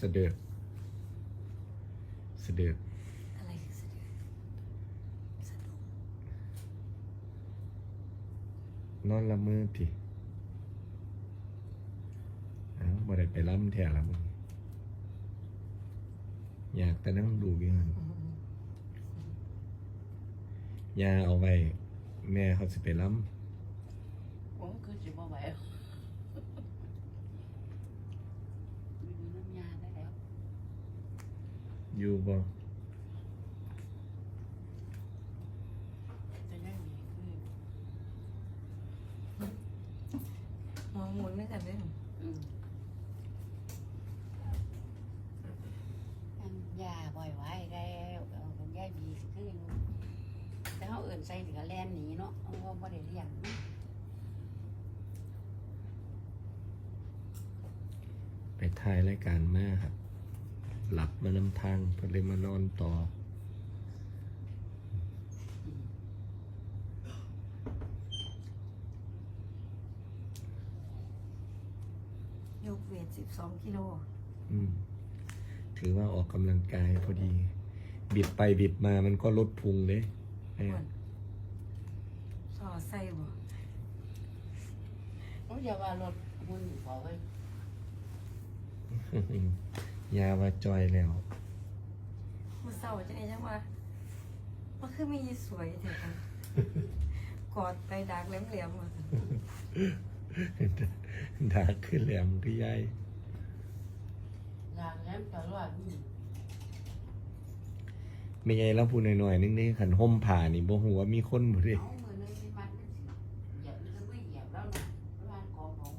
สะเดือดสะเดือดอะไรคือสะดือสะดุ้งนอนละเมือทีเอ้าบ่ได้ไปล้ำแท้ละมึงอยากแต่นั่งดูอยู่หั่นยาเอาไว้ แม่เขาสิไปล้ผมคือสิบ่ไหวมีน้ำยาได้แล้วำ อยู่บ่จะได้มีคือหัวหมุนด้วยกันด้วยอืมอันยาบ่อยไว้แล้วเอาของยายบีสิคืออยู่แต่เขาเอื่นใส่สิกะแล่นหนีเนาะเพราะว่าบ่ได้เลี้ยงไปถ่ายรายการมาครับ หลับมานำทางเพิ่นเลยมานอนต่อ ยกเวทสิบสองกิโล อืม ถือว่าออกกำลังกายพอดี บิดไปบิดมามันก็ลดพุงเลยแม่อ้วน สอใส่บ่โอ้ยอย่าว่ารถหุ่นขอไว้ ยาว่าจอยแล้วมือเศร้าจะไหนจังวะมันคือมีสวยเถอะค่ะกอดไปดักแหลมๆอะดาขึ้นแหลมก็ย่ายยางแหลมตลอดนี่ไม่ใช่แล้วพูดหน่อยๆนึงนี่ขันห่มผ่านี่บ่หัวามีคนบ่เด้ เอามือนึงที่มันมันสิเหยียบมันไม่เหยียบแล้วนะวานกองของ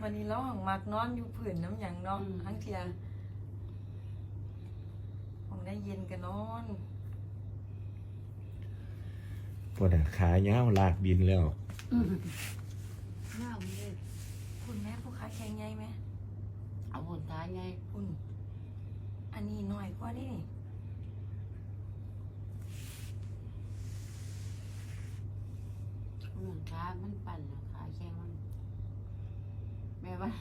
มัน วันนี้ร้องมักนอนอยู่ผืนน้ำหยังเนาะทั้งเทียของได้เย็นกันนอนปวดขายาวลากดินแล้วหน้ามันเลยคุณแม่ผู้ค้าแข็งใหญ่ไหมเอาบนตายไงคุณอันนี้น้อยกว่านี่เหมือนขามันปั่นน่ะขาแข้งมัน แม่ว่า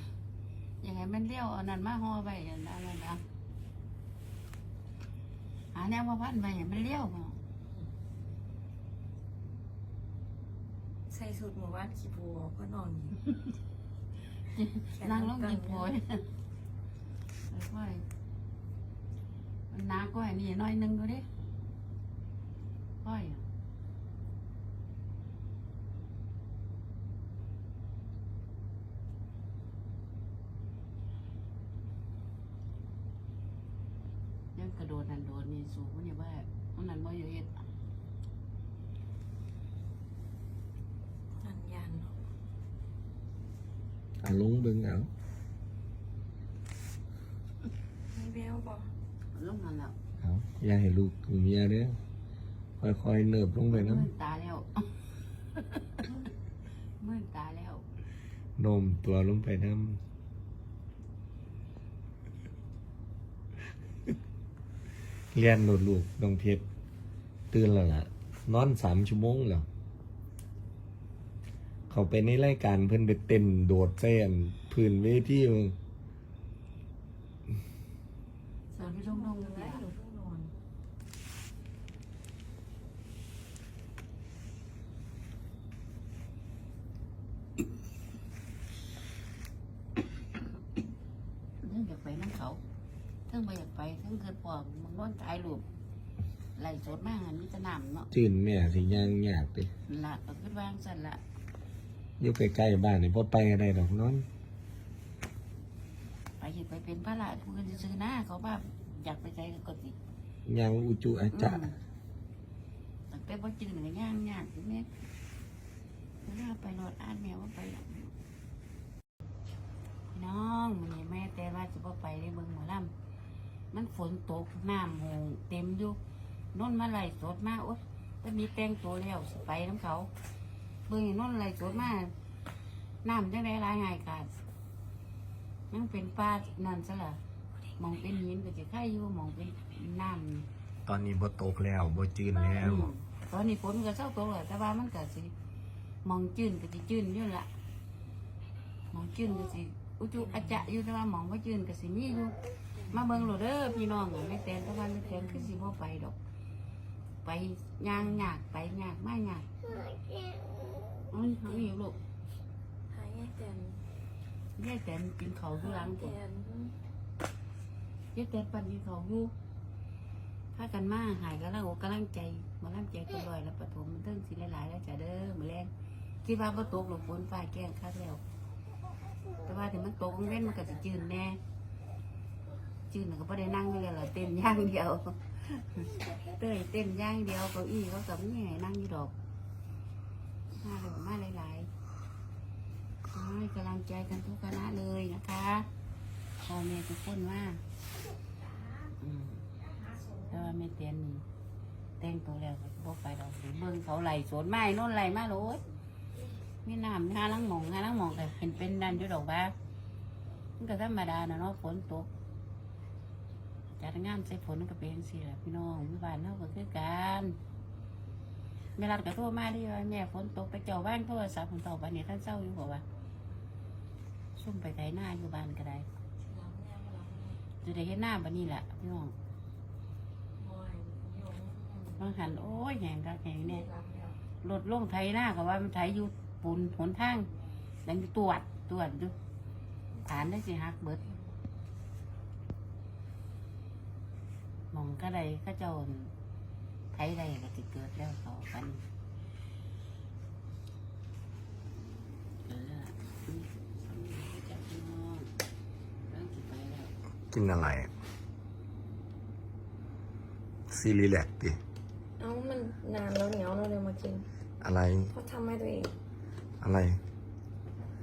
อย่างไงมันเลี้ยวเอานั่นมาห่อไปอย่างนั้นนะนะหาแนวมาพันไปอย่างมันเลี้ยวบ่ใส่สูตรหมู่บ้านขี้บัวก็นอนอยู่นั่งลงกินโพยค่อยมันหนาก้อยนี่น้อยหนึงก็ดิก้อยอะ ยังกระโดดนั่นโดดนี่สูงมันอย่าว่ามันนั่นบ่อยู่เฮ็ดนันยันเนาะเอาลงเบิ่งเอาไม่แววบ่ลงนั่นแล้วเอาอย่าให้ลูกเมียเด้อค่อยๆเนิบลงไปน้มื่นตาแล้วมื่นตาแล้วำโนมตัวลงไปน้ำ เรียนโหลดลูกน้องเพชรตื่นแล้วล่ะ นอนสามชั่วโมงแล้ว เขาไปในรายการเพิ่นไปเต้นโดดเส้นพื้นเวทีมึงสิร์ฟไปลงลงแล้แล้ววหนู เพิ่งนอนเรื่องอยากไปน้ำเขาเรื่องไปอยากไปเรื่องเกิดปอมมันร้อนตายหลุมไหลสดมากอันนี้จะนำเนาะจื่นแม่สิย่างยากไปละก็ขึ้นวางสั่นละอยู่ใกล้ๆบ้านนี่พอไปอะไรดอกนอนไปเห็นไปเป็นพระละผู้กันซื้อหน้าเขาว่าอยากไปใจก็สิย่างอุจุอาจะตั้งแต่บ่จืดเลยย่างยากอยู่แม่เวลาไปรถอ่านแมวว่าไปหรอกพี่น้องมันนี่แม่แต่ว่าจะบ่ไปได้เบิ่งหมอลำ มันฝนตกน้ำหงเต็มอยู่นนมาไหลสดมาโอ๊ยแต่มีแต่งตัวแล้วสิไปน้ำเขาเบิ่งอย่างนนไหลสดมาน้ำจังได้รายง่ายกาดยังเป็นป้านั่นซะล่ะมองเป็นหินก็จะไข่อยู่มองเป็นน้ำตอนนี้บ่ตกแล้วบ่จืนแล้ว อืมตอนนี้ฝนก็เศร้าตกแล้วแต่ว่ามันก็สิมองจื้นก็สิจื้นอยู่ละมองจื้นก็สิอุจุอาจะอยู่แต่ว่าหมองว่ายืนกับสิมีอยู่ มาเบิ่งโหลดเด้อพี่น้องอะไม่แตนแต่ว่าไม่แตนคือสิบ่ไปดอก ไปย่างยากไปยากไม่ยากเอานี่เอานี่ลูกหายแตนยายแตนกินเขาวอยู่หลังแตผมนยายแตนปันกินเขาวอยู่ถ้ากันมาหายก็แล้วกำลังใจมาลังใจกันลอยแล้วปฐมมันเรื่องสิหลายๆแล้วจ้ะเด้อมื้อแรงคิดว่าบ่ตกหรอกฝนฟ้าแกล้งคักแล้ว แต่ว่าถึงมันตกมันเว้นมันก็สิจืนแน่ จืนก็บ่ได้นั่งอยู่แล้วล่ะเต้นย่างเดียว เต้ยเต้นย่างเดียวเก้าอี้เขากับนี่ให้นั่งอยู่ดอก มาเลยมาหลายๆให้กำลังใจกันทุกคณะเลยนะคะพ่อแม่ทุกคนว่าอืมแต่ว่าแม่เตียนนี่แต่งตัวแล้วก็บ่ไปดอกเบิ่งเขาไหลสวนไม้โน่นไหลมาโลดมีน้ำหาลังหมองหาลังหมองแต่เป็นเป็นดันอยู่ดอกบ้ามันก็ธรรมดาเนาะฝนตก จัดงานใส่ฝนมันก็เป็นจังซี่แหละพี่น้องอยู่บ้านเฮาก็คือกันแม่รัดก็โทรมาดิว่าแม่ฝนตกไปเจ้าบ้านโทรศัพท์ผมตอบวันนี้ท่านเศร้าอยู่บอกว่าซุ่มไปไถหน้าอยู่บ้านก็ได้จะได้เห็นหน้าบันนี้แหละพี่น้องบางหันโอ้ยแหงกักแหงเนี่ยรถล่งไถหน้าก็ว่ามันไถอยู่ปูนหนทางดังตรวจตรวจอยู่ฐานได้สิหักเบิดห มองก็ได้ก็เจ้าไถใดก็สิเกิดแล้วเขากันเออจับพี่น้องเริ่มสิไปแล้วกินอะไร ซีรีแลกดิเอ้ามันนานแล้วเหนียวเราเลยมากิน อะไรเขาทำให้ตัวเอง อะไร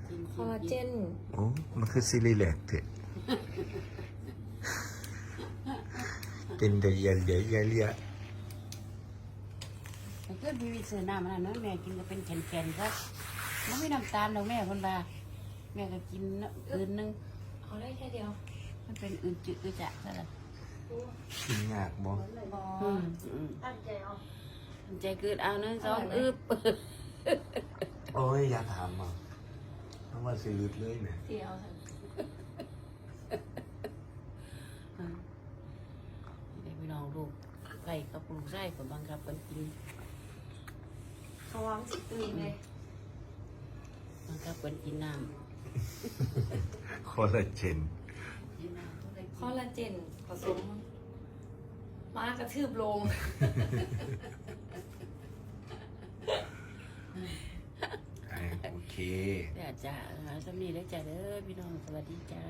กินคอลลาเจน โอ้ มันคือซีรีแลกดิ กินเดียวเดียวเดียวเดียวเดียวแต่เพื่อนพี่วิซื้อน้ำมันนั้นแม่กินก็เป็นแข็งๆครับมันไม่น้ำตาลดอกแม่คนละแม่ก็กินอื่นนึงเอาได้แค่เดียว มันเป็นอื่นจืดอือจะซะละกินยากบ่อืมอืมตั้งใจเอาใจเกิดเอาหนึ่งสองอึบโอ้ยอย่าถามมาเพราะว่าสิลุดเลยเนี่ยเดียวค่ะ ได้พี่น้องลูกไก่กับลูก ไส้กับบังคับกันกินเขาวางสิตื่นเลยบังคับกันกินน้คอลลาเจนำกินน้ำเท่าไหร่คอลลาเจนผสมมากระทืบลงโอเคแต่จ้าสำนีได้อจ้าเด้อพี่น้องสวัสดีจ้า